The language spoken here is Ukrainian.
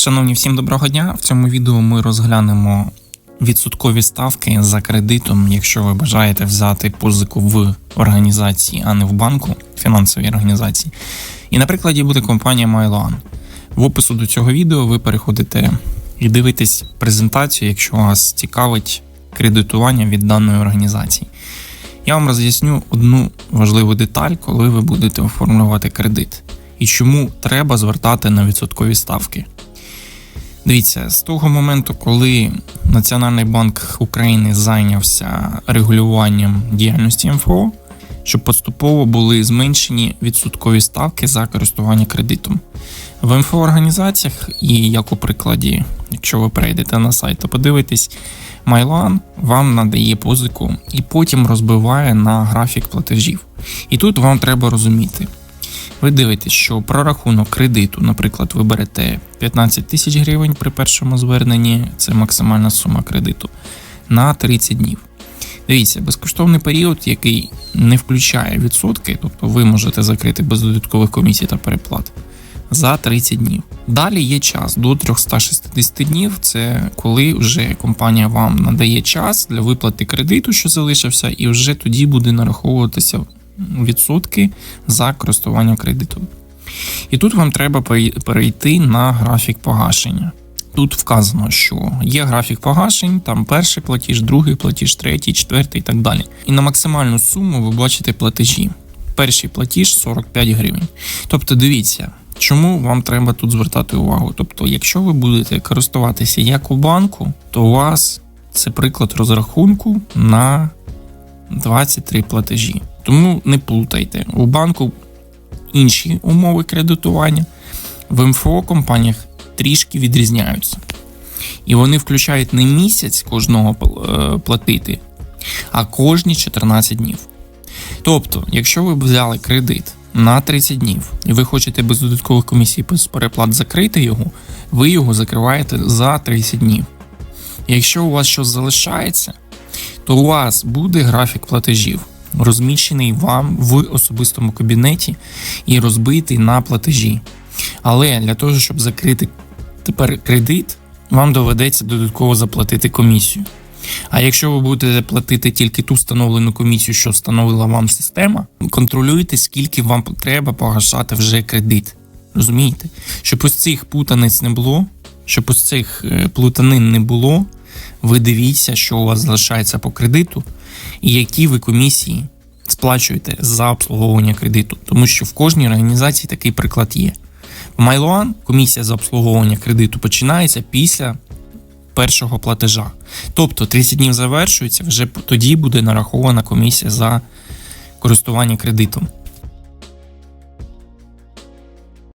Шановні, всім доброго дня. В цьому відео ми розглянемо відсоткові ставки за кредитом, якщо ви бажаєте взяти позику в організації, а не в банку, фінансовій організації. І на прикладі буде компанія MyLoan. В опису до цього відео ви переходите і дивитесь презентацію, якщо вас цікавить кредитування від даної організації. Я вам роз'ясню одну важливу деталь, коли ви будете оформлювати кредит, і чому треба звертати на відсоткові ставки. Дивіться, з того моменту, коли Національний банк України зайнявся регулюванням діяльності МФО, щоб поступово були зменшені відсоткові ставки за користування кредитом. В МФО організаціях, і як у прикладі, якщо ви перейдете на сайт та подивитесь, MyLoan вам надає позику і потім розбиває на графік платежів. І тут вам треба розуміти. Ви дивитесь, що прорахунок кредиту, наприклад, ви берете 15 тисяч гривень при першому зверненні, це максимальна сума кредиту, на 30 днів. Дивіться, безкоштовний період, який не включає відсотки, тобто ви можете закрити без додаткових комісій та переплат за 30 днів. Далі є час до 360 днів. Це коли вже компанія вам надає час для виплати кредиту, що залишився, і вже тоді буде нараховуватися відсотки за користування кредитом. І тут вам треба перейти на графік погашення. Тут вказано, що є графік погашень, там перший платіж, другий платіж, третій, четвертий і так далі. І на максимальну суму ви бачите платежі. Перший платіж 45 гривень. Тобто, дивіться, чому вам треба тут звертати увагу. Тобто, якщо ви будете користуватися як у банку, то у вас це приклад розрахунку на 23 платежі. Тому не плутайте. У банку інші умови кредитування, в МФО компаніях трішки відрізняються. І вони включають не місяць кожного е, платити, а кожні 14 днів. Тобто, якщо ви взяли кредит на 30 днів і ви хочете без додаткових комісій без переплат закрити його, ви його закриваєте за 30 днів. Якщо у вас щось залишається, то у вас буде графік платежів розміщений вам в особистому кабінеті і розбитий на платежі. Але для того, щоб закрити тепер кредит, вам доведеться додатково заплатити комісію. А якщо ви будете платити тільки ту встановлену комісію, що встановила вам система, контролюйте, скільки вам треба погашати вже кредит. Розумієте? Щоб ось цих путаниць не було, щоб ось цих е, плутанин не було, ви дивіться, що у вас залишається по кредиту, і які ви комісії сплачуєте за обслуговування кредиту, тому що в кожній організації такий приклад є. В MyLoan комісія за обслуговування кредиту починається після першого платежа. Тобто 30 днів завершується, вже тоді буде нарахована комісія за користування кредитом.